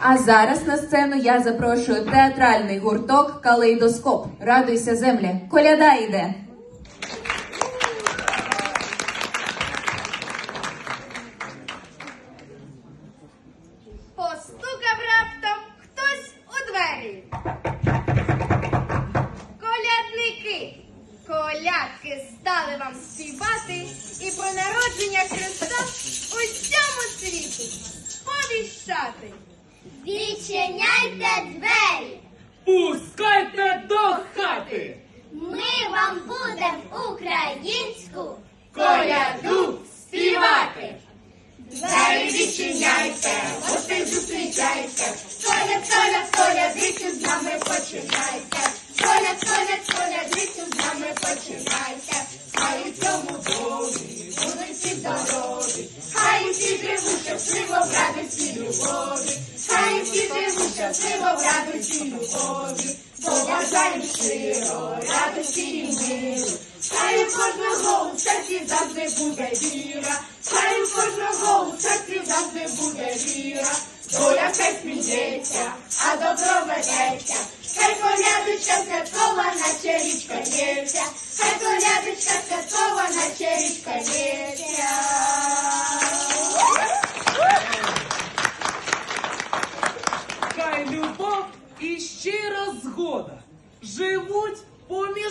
А зараз на сцену я запрошую театральний гурток Калейдоскоп. Радуйся, землі. Коляда йде. Постукав раптом хтось у двері. Колядники, колядки стали вам співати і про народження Христа у всьому світі сповіщати. Відчиняйте двері, Пускайте до хати! ми вам будемо українську Коляду співати! Двері відчиняйте, гостей зустрічайте, Коля, коля, коля, дитю нами щасливо в радості любові, хай усі живуть щасливо в радості любові, побажаємо щиро, радості і миру, хай у кожного у серці завжди буде віра, хай у кожного у серці завжди буде віра, доля хай сміється, а добро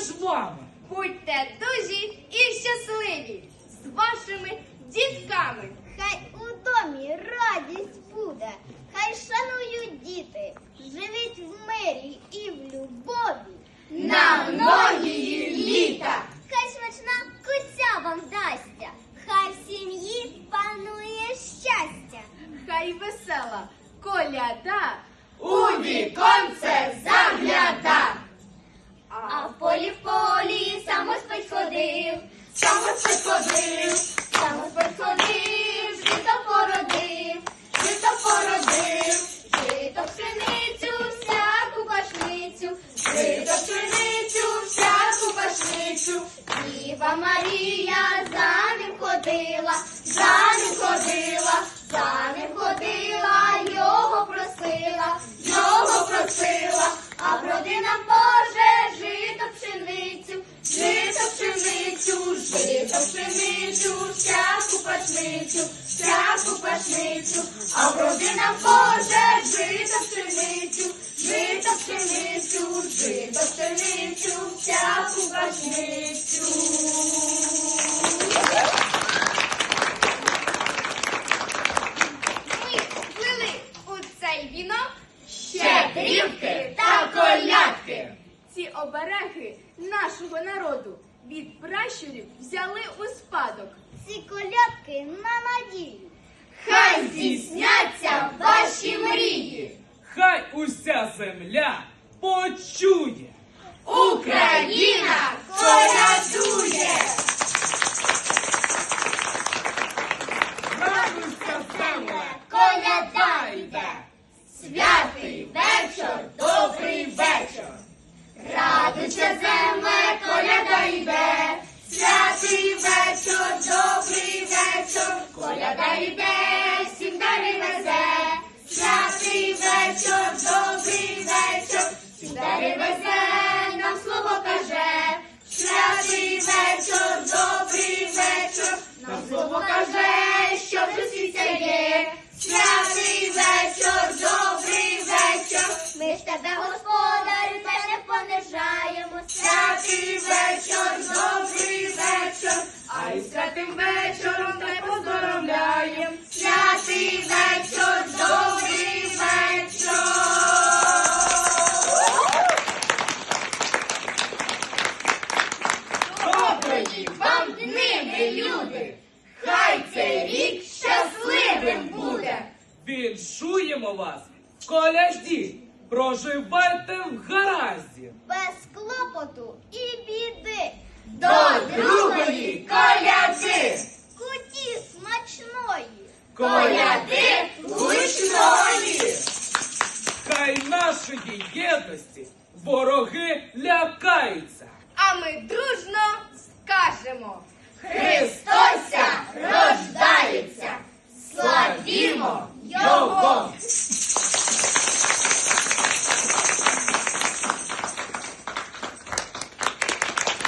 поміж вами. Будьте дужі і щасливі з вашими дітками. Хай у домі радість буде, хай шанують діти, живіть в мирі і в любові. На многії літа. Хай смачна куця вам вдасться, хай в сім'ї панує щастя. Хай весела коляда У віконце загляда! Yes. Пашницю, а вроди нам Боже, жито пшеницю, жито пшеницю, жито пшеницю, всяку пашницю. ми вплили у цей вінок Щедрівки та колядки. Ці обереги нашого народу від пращурів взяли у спадок. Ці колядки на надію. Уся земля почує! Україна колядує! Радуйся, земле! Коляда йде! Святий вечір, добрий вечір. Радуйся, земле, коляда йде. Святий вечір, добрий вечір. Коляда йде, Всім дари везе, нам слово каже. Святий вечір, добрий вечір. Нам слово каже, що в це є. Святий вечір, добрий вечір. Ми ж тебе, господарю, та не понижаємо. Святий вечір, добрий вечір. А й святим вечором не поздоровляєм! Святий вечір, добрий Віншуємо вас в коляді! Проживайте в гаразді! Без клопоту і біди. До другої коляди! Куті смачної. Коляди гучної. Хай нашої єдності вороги лякаються! А ми дружно скажемо. Христося рождається. Славімо Go, go!